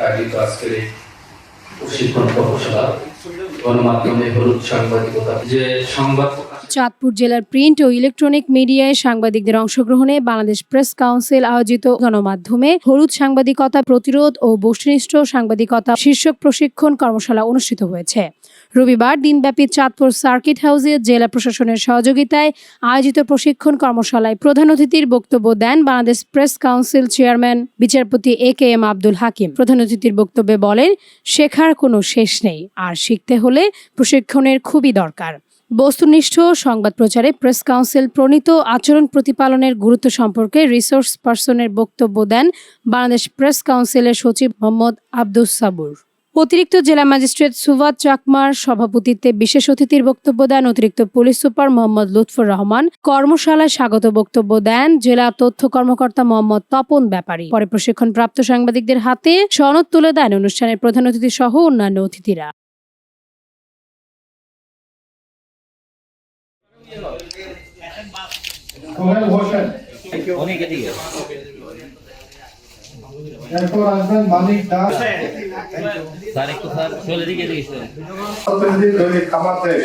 আয়োজিত আজকের প্রশিক্ষণ কর্মশালা গণমাধ্যমে হলুদ সাংবাদিকতা যে সংবাদ চাঁদপুর জেলার প্রিন্ট ও ইলেকট্রনিক মিডিয়ায় সাংবাদিকদের অংশগ্রহণে বাংলাদেশ প্রেস কাউন্সিল আয়োজিত গণমাধ্যমে হলুদ সাংবাদিকতা প্রতিরোধ ও বস্তুনিষ্ঠ সাংবাদিকতা শীর্ষক প্রশিক্ষণ কর্মশালা অনুষ্ঠিত হয়েছে। রবিবার দিনব্যাপী চাঁদপুর সার্কিট হাউসে জেলা প্রশাসনের সহযোগিতায় আয়োজিত প্রশিক্ষণ কর্মশালায় প্রধান অতিথির বক্তব্য দেন বাংলাদেশ প্রেস কাউন্সিল চেয়ারম্যান বিচারপতি A K M Abdul Hakim. প্রধান অতিথির বক্তব্যে বলেন, শেখার কোনো শেষ নেই, আর শিখতে হলে প্রশিক্ষণের খুবই দরকার। বস্তুনিষ্ঠ সংবাদ প্রচারে প্রেস কাউন্সিল প্রণীত আচরণ প্রতিপালনের গুরুত্ব সম্পর্কে রিসোর্স পার্সনের বক্তব্য দেন বাংলাদেশ প্রেস কাউন্সিলের সচিব মোহাম্মদ আব্দুস সাবুর। অতিরিক্ত জেলা ম্যাজিস্ট্রেট সুভাত চাকমার সভাপতিত্বে বিশেষ অতিথির বক্তব্য দেন অতিরিক্ত পুলিশ সুপার মোহাম্মদ লুৎফর রহমান। কর্মশালায় স্বাগত বক্তব্য দেন জেলা তথ্য কর্মকর্তা মোহাম্মদ তপন ব্যাপারী। পরে প্রশিক্ষণপ্রাপ্ত সাংবাদিকদের হাতে সনদ তুলে দেন অনুষ্ঠানের প্রধান অতিথি সহ অন্যান্য অতিথিরা। ওখানে বসেন অনেক এদিকে এরপর আসবেন মালিক দাস স্যার একটু স্যার চলে দিকে এদিকে সরে। প্রতিনিধি দৈনিক খামার দেশ